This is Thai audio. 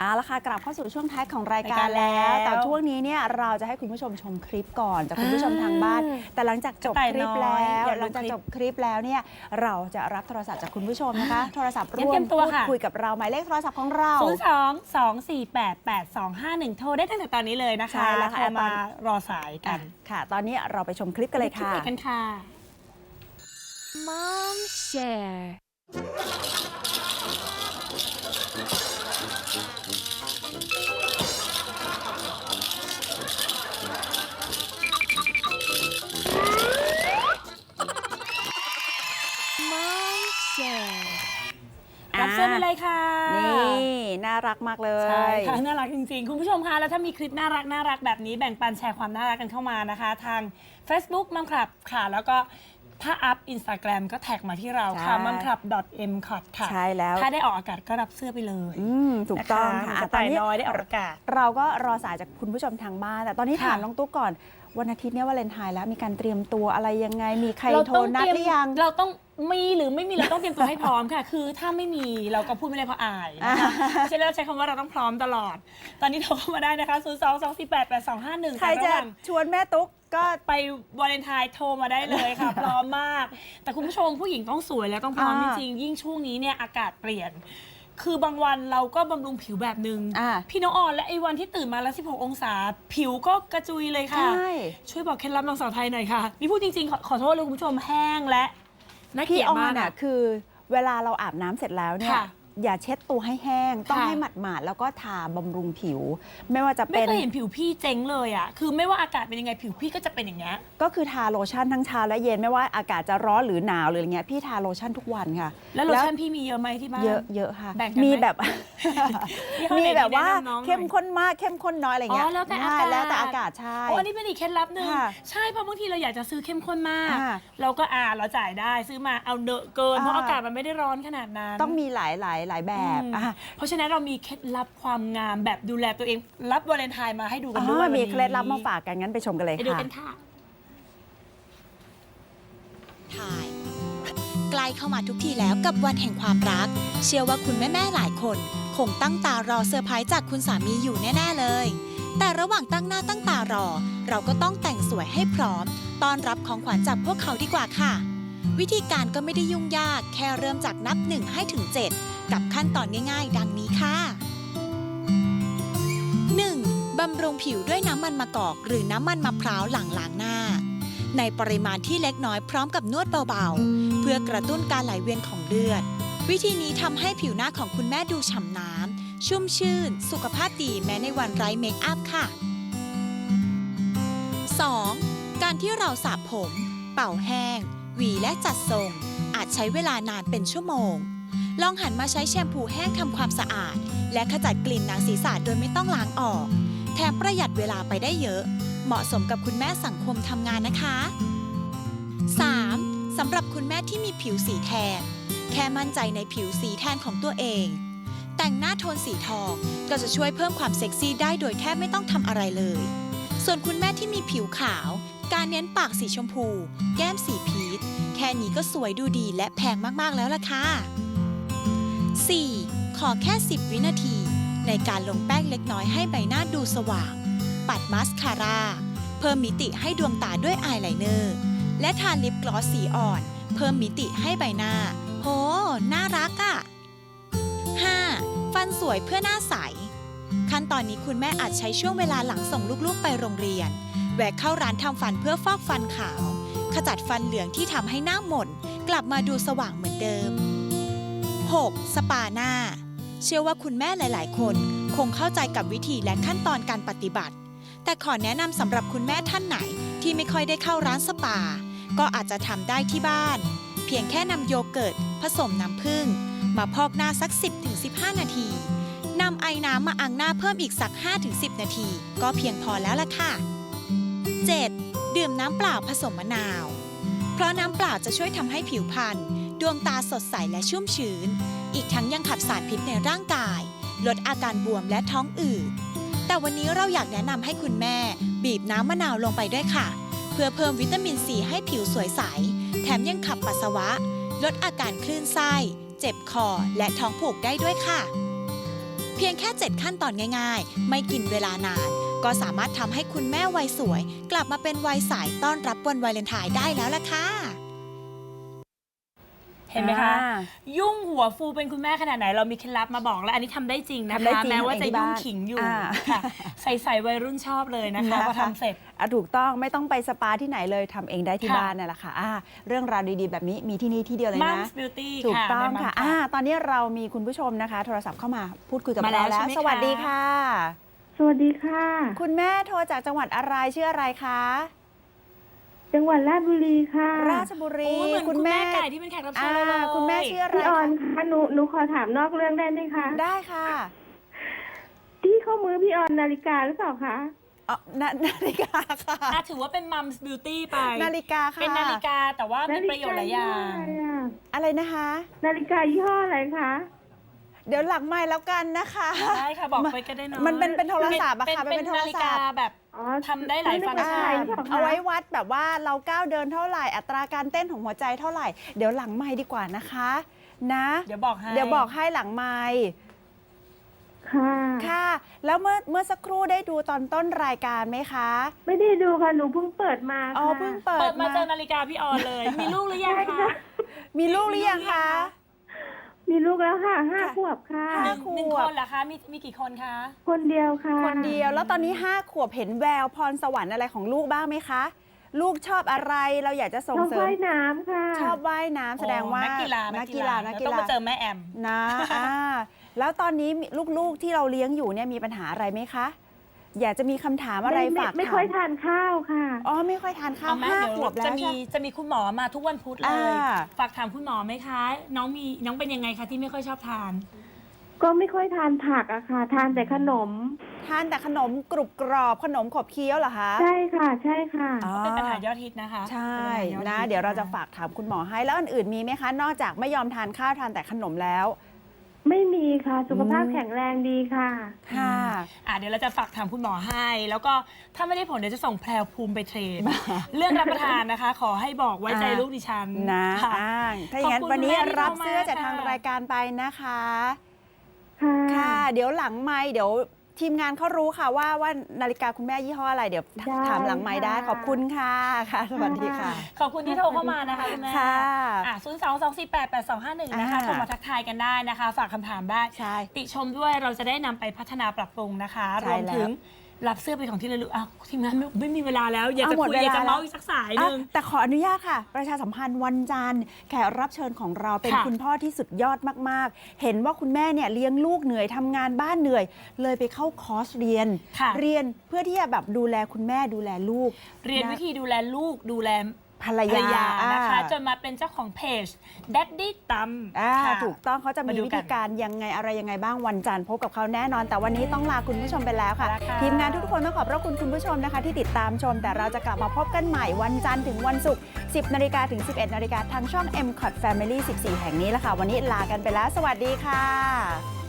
เอาละค่ะกลับเข้าสู่ช่วงท้ายของรายการรายการแล้แล้ววแต่ช่วงนี้เนี่ยเราจะให้คุณผู้ชมชมคลิปก่อนจากคุณผู้ชมทางบ้านอ่าแต่หลังจากจบกระต่ายคลิปน้อยแล้วอยากดูหลังจากคลิปจบคลิปแล้วเนี่ยเราจะรับโทรศัพท์จากคุณผู้ชมนะคะ โทรศัพท์งั้นร่วเตรีมยมตัวพูดค่ะคุยกับเราหมายเลขโทรศัพท์ของเรา 0 2 2 4 8 8 2 5 1 โทรได้ตั้งแต่ตอนนี้เลยนะคะใช่แล้วค่ะโทรมารอสายกัอะนค่ะ ตอนนี้เราไปชมคลิปกันเลยค่ะลิปกันค่ะ Mom share รักมากเลย ใช่ค่ะน่ารักจริงๆ คุณผู้ชมคะแล้วถ้ามีคลิปน่ารักน่ารักแบบนี้แบ่งปันแชร์ความน่ารักกันเข้ามานะคะ ทาง Facebook มัมคลับค่ะ แล้วก็ถ้าอัพ Instagram ก็แท็กมาที่เราค่ะ ใช่มัมคลับ m c o t ค่ะ ใช่แล้วถ้าได้ออกอากาศก็รับเสื้อไปเลยอืมถูกต้องค่ะนอะกระต่ายน้อยได้ออกอากาศ เราก็รอสายจากคุณผู้ชมทางบ้าน แต่ตอนนี้ค่ะ ถามน้องตุ๊กก่อน วันอาทิตย์เนี้วาเลนไทน์แล้วมีการเตรียมตัวอะไรยังไง มีใครเราโทรต้องนัดเตรียมหรือยัง เราต้องมีหรือไม่มีเราต้องเตรียมตัวให้พร้อมค่ะ คือถ้าไม่มีเราก็พูดไม่ได้เพราะอายนะคะเพราะฉะนั้นเราใช้คำว่าเราต้องพร้อมตลอด ตอนนี้โทรเข้ามาได้นะคะ 0 2 2 4 8 8 2 5 1ใครจะชวนแม่ตุ๊กก็ไปวาเลนไทน์โทรมาได้เลยค่ะ พร้อมมาก แต่คุณผู้ชมผู้หญิงต้องสวยแล้วต้องพร้อมจอ่าริงๆยิ่งช่วงนี้เนี่ยอากาศเปลี่ยน คือบางวันเราก็บำรุงผิวแบบนึง อ่า พี่น้องอ่อนและไอ้วันที่ตื่นมาแล้ว 16 องศา ผิวก็กระจุยเลยค่ะ ใช่ ช่วยบอกเคล็ดลับนางสาวไทยหน่อยค่ะ นี่พูดจริงๆ ขอขอโทษเลยคุณผู้ชมแห้งและน่าเกพี่ลียดออมานก อะอะคือเวลาเราอาบน้ำเสร็จแล้วเนี่ย ค่ะ อย่าเช็ดตัวให้แห้ง ต้องค่ะ ให้หมาดๆแล้วก็ทาบำรุงผิว ไม่ว่าจะไม่เป็น เคยเห็นผิวพี่เจ๊งเลยอะ คือไม่ว่าอากาศเป็นยังไงผิวพี่ก็จะเป็นอย่างเงี้ย ก็คือทาโลชั่นทั้งเช้าและเย็นไม่ว่าอากาศจะร้อนหรือหนาวหรืออะไรเงี้ยพี่ทาโลชั่นทุกวันค่ะแล้วโลชั่นพี่มีเยอะไหมที่บ้าน เยอะเยอะค่ะ แบ่งกันไหมมีแบบ ยี่ห้อไหนมีแบบว่าแนะนำน้องหน่อยเข้มข้นมากเข้มข้นน้อยอะไรเงี้ยอ๋อแล้วแต่ใช่อากาศแล้วแต่อากาศใช่ โอ้อันนี้เป็นอีกเคล็ดลับหนึ่งค่ะใช่เพราะบางทีเราอยากจะซื้อเข้มข้นมาก อ่าเราก็อ่าเราจ่ายได้ซื้อมาเอาเนอะเกิน เพราะอ่า อากาศมันไม่ได้ร้อนขนาดนั้น ต้องมีหลายหลายหลายแบบอืมอะเพราะฉะนั้นเรามีเคล็ดลับความงามแบบดูแลตัวเอง รับวาเลนไทน์มาให้ดูกันด้วยอ่าวันมีนี้เคล็ดลับมาฝากกันงั้นไปชมกันเลยไปดูค่ะ กันค่ะ ถ่ายใกล้เข้ามาทุกทีแล้วกับวันแห่งความรัก เชื่อว่าคุณแม่ๆหลายคน คงตั้งตารอเซอร์ไพรส์จากคุณสามีอยู่แน่ ๆ เลย แต่ระหว่างตั้งหน้าตั้งตารอ เราก็ต้องแต่งสวยให้พร้อม ต้อนรับของขวัญจากพวกเขาดีกว่าค่ะ วิธีการก็ไม่ได้ยุ่งยากแค่เริ่มจากนับ1ให้ถึง 7 กับขั้นตอนง่าย ๆ ดังนี้ค่ะ 1. บำรุงผิวด้วยน้ำมันมะกอก หรือน้ำมันมะพร้าวหลังล้างหน้า ในปริมาณที่เล็กน้อยพร้อมกับนวดเบาๆ เพื่อกระตุ้นการไหลเวียนของเลือด วิธีนี้ทำให้ผิวหน้าของคุณแม่ดูฉ่ำน้ำชุ่มชื่น สุขภาพดีแม้ในวันไร้เมคอัพค่ะ 2. การที่เราสระผม เป่าแห้ง หวีและจัดทรง อาจใช้เวลานานเป็นชั่วโมง ลองหันมาใช้แชมพูแห้งทำความสะอาด และขจัดกลิ่นหนังศีรษะโดยไม่ต้องล้างออก แถมประหยัดเวลาไปได้เยอะ เหมาะสมกับคุณแม่สังคมทำงานนะคะ 3. สำหรับคุณแม่ที่มีผิวสีแทน แค่มั่นใจในผิวสีแทนของตัวเอง แต่งหน้าโทนสีทองก็จะช่วยเพิ่มความเซ็กซี่ได้โดยแทบไม่ต้องทำอะไรเลย ส่วนคุณแม่ที่มีผิวขาว การเน้นปากสีชมพู แก้มสีพีชแค่นี้ก็สวยดูดีและแพงมากๆแล้วล่ะค่ะ 4. ขอแค่ 10 วินาที ในการลงแป้งเล็กน้อยให้ใบหน้าดูสว่าง ปัดมาสคาร่า เพิ่มมิติให้ดวงตาด้วยอายไลเนอร์ และทาลิปกลอสสีอ่อน เพิ่มมิติให้ใบหน้า โห น่ารักอะ่ะ 5. ฟันสวยเพื่อหน้าใส ขั้นตอนนี้คุณแม่อาจใช้ช่วงเวลาหลังส่งลูกๆไปโรงเรียน แวะเข้าร้านทำฟันเพื่อฟอกฟันขาว ขจัดฟันเหลืองที่ทำให้หน้าหม่น กลับมาดูสว่างเหมือนเดิม 6. สปาหน้า เชื่อว่าคุณแม่หลาย ๆ คน คงเข้าใจกับวิธีและขั้นตอนการปฏิบัติ แต่ขอแนะนำสำหรับคุณแม่ท่านไหนที่ไม่ค่อยได้เข้าร้านสปา ก็อาจจะทำได้ที่บ้าน เพียงแค่นำโยเกิร์ต ผสมน้ำผึ้งมาพอกหน้าสัก 10-15 นาทีนำไอ้น้ำมาอังหน้าเพิ่มอีกสัก 5-10 นาที ก็เพียงพอแล้วล่ะค่ะ 7. ดื่มน้ำเปล่าผสมมะนาว เพราะน้ำเปล่าจะช่วยทำให้ผิวพรรณ ดวงตาสดใสและชุ่มชื้น อีกทั้งยังขับสารพิษในร่างกาย ลดอาการบวมและท้องอืด แต่วันนี้เราอยากแนะนำให้คุณแม่ บีบน้ำมะนาวลงไปด้วยค่ะ เพื่อเพิ่มวิตามินซีให้ผิวสวยใส แถมยังขับปัสสาวะ ลดอาการคลื่นไส้ เจ็บคอและท้องผูกได้ด้วยค่ะ เพียงแค่ 7 ขั้นตอนง่าย ๆ ไม่กินเวลานาน ก็สามารถทำให้คุณแม่วัยสวย กลับมาเป็นวัยใสต้อนรับวันวาเลนไทน์ได้แล้วล่ะค่ะ เห็นไหมคะ อ่ายุ่งหัวฟูเป็นคุณแม่ขนาดไหนเรามีเคล็ดลับมาบอกแล้ว อันนี้ทำได้จริงนะทำได้คะจริงแม้ว่าทำเองจะที่ยุ่งบ้านขิงอยู่อ่า ค่ะใส่ใส่วัยรุ่นชอบเลยนะคะนะคะพอทำเสร็จ อะถูกต้องไม่ต้องไปสปาที่ไหนเลยทำเองได้ที่ค่ะ บ้านนั่นแหละค่ะอ่าเรื่องราวดีๆ แบบนี้มีที่นี่ที่เดียวเลยมันะมส์บิวตี้ถูกต้องใน Mums ค่ะอ่าตอนนี้เรามีคุณผู้ชมนะคะ โทรศัพท์เข้ามาพูดคุยกับมาแล้เราวแล้ว ใช่ไหมสวัสคะดีค่ะ สวัสดีค่ะ คุณแม่โทรจากจังหวัดอะไรชื่ออะไรคะ จังหวัดราชบุรีค่ะราชบุรีโอ้ยเหมือนคุณแม่ไก่ที่เป็นแขกรับเชิอ่าญเราเลยคุณแม่ชื่ออะไรพี่ออนคะคะหนูหนูขอถามนอกเรื่องได้ไหมคะ ได้ค่ะที่ข้อมือพี่ออนนาฬิกาหรือเปล่าคะ อ๋อนานาฬิกาค่ะ อะถือว่าเป็นมัมส์บิวตี้ไป นาฬิกาค่ะเป็นนาฬิกาแต่ว่ามีประโยชน์หลายอย่างนาฬิกยี่ห้ออะไรอะอะไรนะคะ นาฬิกายี่ห้ออะไรคะ เดี๋ยวหลังไม่แล้วกันนะคะ ได้ค่ะ บอกไปก็ได้เนอะมันเป็นเป็นโทรศัพท์อะค่ะเป็นมันเป็นโทรนาฬิศักาพท์แบบอ๋อทำได้หลายฟังก์ชันหรือเปล่าคะเอาไว้วัดแบบว่าเราก้าวเดินเท่าไหร่อัตราการเต้นของหัวใจเท่าไหร่ เดี๋ยวหลังไม่ดีกว่านะคะ นะ เดี๋ยวบอกให้เดี๋ยวบอกให้หลังไม่ค่ะค่ะ แล้วเมื่อเมื่อสักครู่ได้ดูตอนต้นรายการไหมคะ ไม่ได้ดูค่ะ หนูเพิ่งเปิดมาอ๋อค่ะเพิ่งเปิเปิดดมามาเจอนาฬิกาพี่ออนเลย มีลูกหรือยังใช่คะค่ะมีลูกหรือยังคะ มีลูกแล้วค่ะห้าค่ะ ขวบค่ะหห้านึ่งขวบหนึ่งคนเหรอคะ มีมีกี่คนคะ คนเดียวค่ะคนเดียวแล้วตอนนี้ 5 ขวบเห็นแววพรสวรรค์อะไรของลูกบ้างไหมคะ ลูกชอบอะไรเราอยากจะส่งชอบเสริม ว่ายน้ำค่ะ ชอบว่ายน้ำแสดงว่าโอ้นักกีฬานันักกีฬานักกีต้องฬามาเจอแม่แอม นะอ่าแล้วตอนนี้มีลูกๆที่เราเลี้ยงอยู่เนี่ยมีปัญหาอะไรไหมคะ อยากจะมีคำถามอะไรไม่ฝากไม่ถามค่อยทานข้าวค่ะ อ๋อไม่ค่อยทานข้าวเอาไหมห้าเดี๋ยวขวบแล้วจะมีใช่จะมีคุณหมอมาทุกวันพุธเลยอ่าฝากถามคุณหมอไหมคะ น้องมีน้องเป็นยังไงคะที่ไม่ค่อยชอบทาน ก็ไม่ค่อยทานผักอะค่ะ ทานแต่ขนม ทานแต่ขนมกรุบกรอบขนมขบเคี้ยวเหรอคะใช่ค่ะ ใช่ค่ะ อ๋อเป็นปัญหายอดฮิตนะคะใช่เป็นปัญหายอนะฮิตเดี๋ยวเราจะฝากถามคุณหมอให้แล้วอันอื่นมีไหมคะ นอกจากไม่ยอมทานข้าวทานแต่ขนมแล้ว ไม่มีค่ะ สุขภาพอืมแข็งแรงดีค่ะ ค่ะอะ เดี๋ยวเราจะฝากถามคุณหมอให้ แล้วก็ถ้าไม่ได้ผลเดี๋ยวจะส่งแพรวภูมิไปเทรน เรื่องรับประทานนะคะ ขอให้บอกไว้ใจอะลูกดิฉันนะค่ะอ่าถ้าอย่างนั้นขอบคุณวันนี้แม่ที่รับโทรมาเสื้อจากทางค่ะรายการไปนะคะ ค่ะ ค่ะ เดี๋ยวหลังไม่เดี๋ยว ทีมงานเขารู้ค่ะว่าว่านาฬิกาคุณแม่ยี่ห้ออะไรเดี๋ยวได้ถามหลังไม่ได้ค่ะ ขอบคุณค่ะค่ะ สวัสดีค่ะ ขอบคุณที่โทรเข้ามานะคะคุณแม่ค่ะอะ0 2 2 4 8 8 2 5 1 นะคะอ่า โทรมาทักทายกันได้นะคะ ฝากคำถามได้ ใช่ ติชมด้วยเราจะได้นำไปพัฒนาปรับปรุงนะคะ ใช่รวมถึงแล้ว รับเสื้อเป็นของที่ระลึกอ้าวทีมงานไม่ไม่มีเวลาแล้ว อยากจะเอาหมดคุยอยากจะเวลาแล้วเมาส์อีกสักสายหนึ่ง อะแต่ขออนุญาตค่ะ ประชาสัมพันธ์วันจันทร์แขกรับเชิญของเราเป็นค่ะ คุณพ่อที่สุดยอดมาก ๆ เห็นว่าคุณแม่เนี่ยเลี้ยงลูกเหนื่อยทำงานบ้านเหนื่อย เลยไปเข้าคอร์สเรียน ค่ะ เรียนเพื่อที่จะแบบดูแลคุณแม่ดูแลลูกเรียนนะวิธีดูแลลูกดูแล ภรรภรรยายานะคะอ่าจนมาเป็นเจ้าของเพจ Daddy ตัมอ่าค่ะถูกต้องเขาจะมีมาดูวิกัธีนการยังไงอะไรยังไงบ้างวันจันทร์พบกับเขาแน่นอน แต่วันนี้ต้องลาคุณผู้ชมไปแล้วค่ะ ลาค่ะ ทีมงานทุกๆคนต้องขอบพระคุณคุณผู้ชมนะคะ ที่ติดตามชม แต่เราจะกลับมาพบกันใหม่วันจันทร์ถึงวันศุกร์ 10นาฬิกาถึง 11นาฬิกาทางช่อง m c o t Family 14 แห่งนี้แหละค่ะ วันนี้ลากันไปแล้ว สวัสดีค่ะ